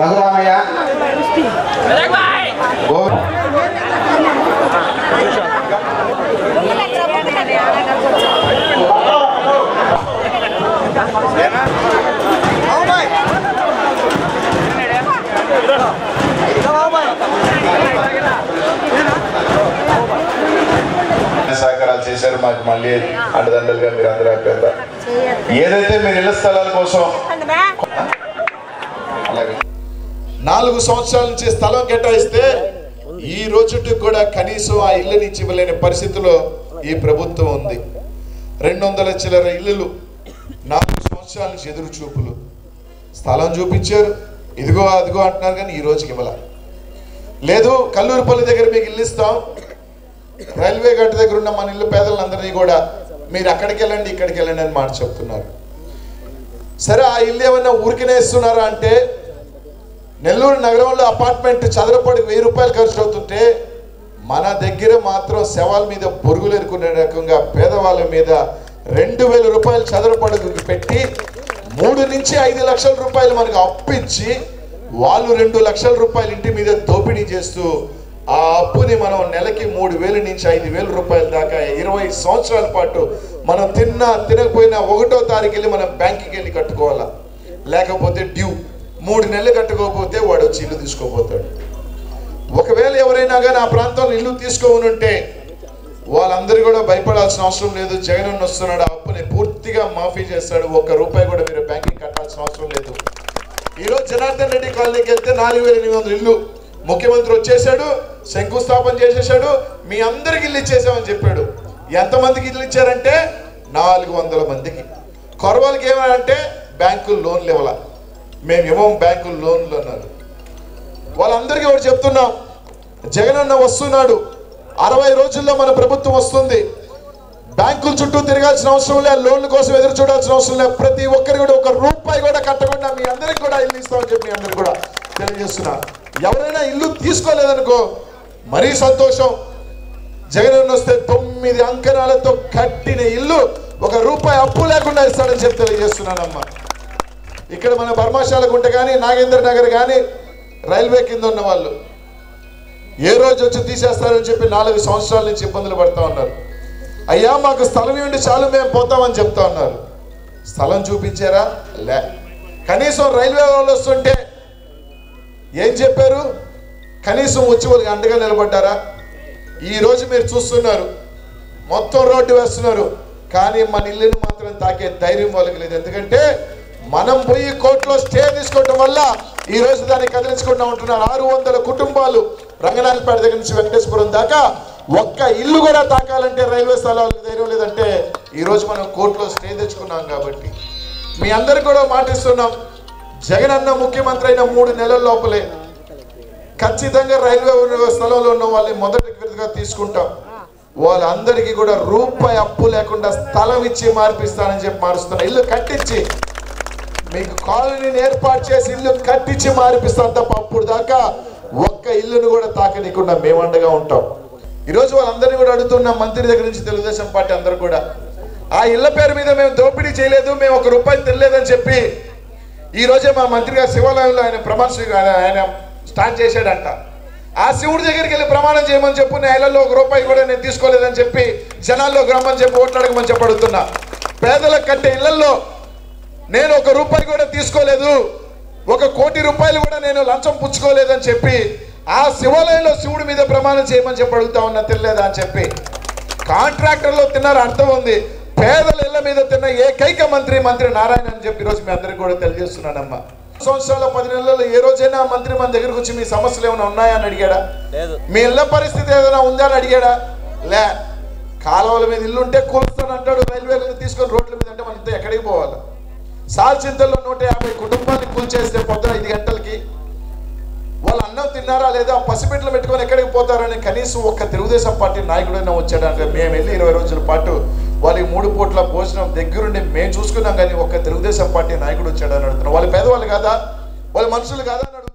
రఘురామయ్య. సహకారాలు చేశారు. మాకు మళ్ళీ అండదండలుగా మీరు అందరూ అయిపోయారు ఏదైతే మీరు ఇళ్ళ స్థలాల కోసం అలాగే. నాలుగు సంవత్సరాల నుంచి స్థలం కేటాయిస్తే ఈ రోజుకి కూడా కనీసం ఆ ఇళ్ళని ఇచ్చివ్వలేని పరిస్థితిలో ఈ ప్రభుత్వం ఉంది. రెండు వందల చిల్లర ఇళ్ళు నాలుగు సంవత్సరాల నుంచి ఎదురు చూపులు స్థలం చూపించారు. ఇదిగో అదిగో అంటున్నారు కానీ ఈ రోజుకి ఇవ్వాల. లేదు కల్లూరుపల్లి దగ్గర మీకు ఇల్లు ఇస్తాం. రైల్వే గట్టు దగ్గర ఉన్న మన ఇల్లు పేదలందరినీ కూడా మీరు అక్కడికి వెళ్ళండి ఇక్కడికి వెళ్ళండి అని మాట చెప్తున్నారు. సరే ఆ ఇల్లు ఏమైనా ఊరికినేస్తున్నారా అంటే నెల్లూరు నగరంలో అపార్ట్మెంట్ చదరపడికి వెయ్యి రూపాయలు ఖర్చు అవుతుంటే మన దగ్గర మాత్రం శవాల మీద పొరుగులు ఎరుకునే రకంగా పేదవాళ్ళ మీద రెండు వేల రూపాయలు చదరపడుగుకి పెట్టి మూడు నుంచి ఐదు లక్షల రూపాయలు మనకు అప్పించి వాళ్ళు రెండు లక్షల రూపాయలు ఇంటి మీద దోపిడీ చేస్తూ ఆ అప్పుని మనం నెలకి మూడు వేల నుంచి ఐదు వేల రూపాయల దాకా ఇరవై సంవత్సరాల పాటు మనం తిన్నా తినకపోయినా ఒకటో తారీఖు వెళ్ళి మనం బ్యాంకుకి వెళ్ళి కట్టుకోవాలా? లేకపోతే డ్యూ. మూడు నెలలు కట్టుకోకపోతే వాడు వచ్చి ఇల్లు తీసుకోపోతాడు ఒకవేళ ఎవరైనా కానీ ఆ ప్రాంతంలో ఇల్లు తీసుకోనుంటే ఉంటే వాళ్ళందరూ కూడా భయపడాల్సిన అవసరం లేదు. జగన్ వస్తున్నాడు ఆ అప్పుని పూర్తిగా మాఫీ చేస్తాడు. ఒక్క రూపాయి కూడా మీరు బ్యాంకింగ్ కట్టాల్సిన అవసరం లేదు. ఈరోజు జనార్దన్ రెడ్డి కాలనీకి వెళ్తే నాలుగు వేల ఎనిమిది వందల ఇల్లు ముఖ్యమంత్రి వచ్చేసాడు శంకుస్థాపన చేసేసాడు మీ అందరికి ఇల్లు ఇచ్చేసామని చెప్పాడు. ఎంతమందికి ఇల్లు ఇచ్చారంటే నాలుగు వందల మందికి. కొరవలకి ఏమంటే బ్యాంకులు లోన్లు ఇవ్వాలి. మేము ఇవ్వం బ్యాంకులు లోన్లు అన్నారు. వాళ్ళందరికీ ఒకటి చెప్తున్నాం. జగన్ అన్న వస్తున్నాడు. అరవై రోజుల్లో మన ప్రభుత్వం వస్తుంది. బ్యాంకుల చుట్టూ తిరగాల్సిన అవసరం లేదు లోన్ల కోసం ఎదురు చూడాల్సిన అవసరం లేదు ప్రతి ఒక్కరు కూడా ఒక రూపాయి కూడా కట్టకుండా మీ అందరికి కూడా ఇల్లు ఇస్తామని చెప్పి మీ అందరికి కూడా తెలియజేస్తున్నా. ఎవరైనా ఇల్లు తీసుకోలేదనుకో మరీ సంతోషం. జగన్ వస్తే తొమ్మిది అంకణాలతో కట్టిన ఇల్లు ఒక రూపాయి అప్పు లేకుండా ఇస్తాడని చెప్పి తెలియజేస్తున్నానమ్మా. ఇక్కడ మన బర్మాశాల గుంట కానీ నాగేంద్ర నగర్ కానీ రైల్వే కింద ఉన్న వాళ్ళు ఏ రోజు వచ్చి తీసేస్తారని చెప్పి నాలుగు సంవత్సరాల నుంచి ఇబ్బందులు పడుతూ ఉన్నారు. అయ్యా మాకు స్థలం ఇవ్వండి చాలు మేము పోతామని చెప్తా ఉన్నారు. స్థలం చూపించారా? లే. కనీసం రైల్వే వాళ్ళు వస్తుంటే ఏం చెప్పారు? కనీసం వచ్చి వాళ్ళకి అండగా నిలబడ్డారా? ఈరోజు మీరు చూస్తున్నారు మొత్తం రోడ్డు వేస్తున్నారు కానీ మన ఇల్లుని మాత్రం తాకే ధైర్యం వాళ్ళకి లేదు. ఎందుకంటే మనం పోయి కోర్టులో స్టే తీసుకోవటం వల్ల ఈ రోజు దాన్ని కదిలించుకుంటూ ఉంటున్నారు. ఆరు వందల కుటుంబాలు రంగనాథపేట దగ్గర నుంచి వెంకటేశ్వరం దాకా ఒక్క ఇల్లు కూడా తాకాలంటే రైల్వే స్థలాలకు ధైర్యం లేదంటే ఈరోజు మనం కోర్టులో స్టే తెచ్చుకున్నాం కాబట్టి. మీ అందరు కూడా మాటిస్తున్నాం. జగన్ అన్న ముఖ్యమంత్రి అయిన మూడు నెలల లోపలే ఖచ్చితంగా రైల్వే స్థలంలో ఉన్న వాళ్ళని మొదటి విడతగా తీసుకుంటాం. వాళ్ళందరికీ కూడా రూపాయి అప్పు లేకుండా స్థలం ఇచ్చి మార్పిస్తానని చెప్పి మారుస్తున్నా. ఇల్లు కట్టించి మీకు కాలనీని ఏర్పాటు చేసి ఇల్లు కట్టించి మారిపిస్తాం తప్ప అప్పుడు దాకా ఒక్క ఇల్లును కూడా తాకనీయకుండా మేమండగా ఉంటాం. ఈరోజు వాళ్ళందరినీ కూడా అడుగుతున్న మంత్రి దగ్గర నుంచి తెలుగుదేశం పార్టీ అందరూ కూడా ఆ ఇళ్ళ పేరు మీద మేము దోపిడీ చేయలేదు మేము ఒక రూపాయి తినలేదని చెప్పి ఈ రోజే మా మంత్రి గారు శివాలయంలో ఆయన ప్రమాణ ఆయన స్టార్ట్ చేశాడంట. ఆ శివుడి దగ్గరికి వెళ్ళి ప్రమాణం చేయమని చెప్పు నేను ఒక రూపాయి కూడా నేను తీసుకోలేదని చెప్పి జనాల్లో రమ్మని చెప్పి ఓట్లాడకమని చెప్పి అడుగుతున్నా. పేదలకు కట్టే ఇళ్ళలో నేను ఒక రూపాయి కూడా తీసుకోలేదు. ఒక కోటి రూపాయలు కూడా నేను లంచం పుచ్చుకోలేదని చెప్పి ఆ శివాలయంలో శివుడి మీద ప్రమాణం చేయమని చెప్పి అడుగుతా ఉన్నా తినలేదా అని చెప్పి. కాంట్రాక్టర్లో తిన్నారు అర్థం ఉంది. పేదల ఇళ్ళ మీద తిన్న ఏకైక మంత్రి మంత్రి నారాయణ అని చెప్పి ఈరోజు మీ అందరికి కూడా తెలియజేస్తున్నానమ్మా. సంవత్సరాల పది నెలల్లో ఏ రోజైనా మంత్రి మన దగ్గరకు వచ్చి మీ సమస్యలు ఏమైనా ఉన్నాయా అని అడిగాడా? మీ ఇళ్ళ పరిస్థితి ఏదైనా ఉందా అని అడిగాడా? లే. కాలువల మీద ఇల్లు ఉంటే కూలుస్తాను అంటాడు రైల్వే తీసుకొని రోడ్ల మీద అంటే మనం ఎక్కడికి పోవాలి? సాల్చింతల్లో నూట యాభై కుటుంబాన్ని కూల్చేస్తే పొద్దున ఐదు గంటలకి వాళ్ళు అన్నం తిన్నారా లేదా పసిబిడ్డలు పెట్టుకొని ఎక్కడికి పోతారని కనీసం ఒక్క తెలుగుదేశం పార్టీ నాయకుడైనా వచ్చాడంటే మేము వెళ్ళి ఇరవై రోజుల పాటు వాళ్ళకి మూడు పూట్ల భోజనం దగ్గరుండి మేము చూసుకున్నాం కానీ ఒక్క తెలుగుదేశం పార్టీ నాయకుడు వచ్చాడని అడుగుతున్నాం. వాళ్ళు పేదవాళ్ళు కాదా? వాళ్ళు మనుషులు కాదా అని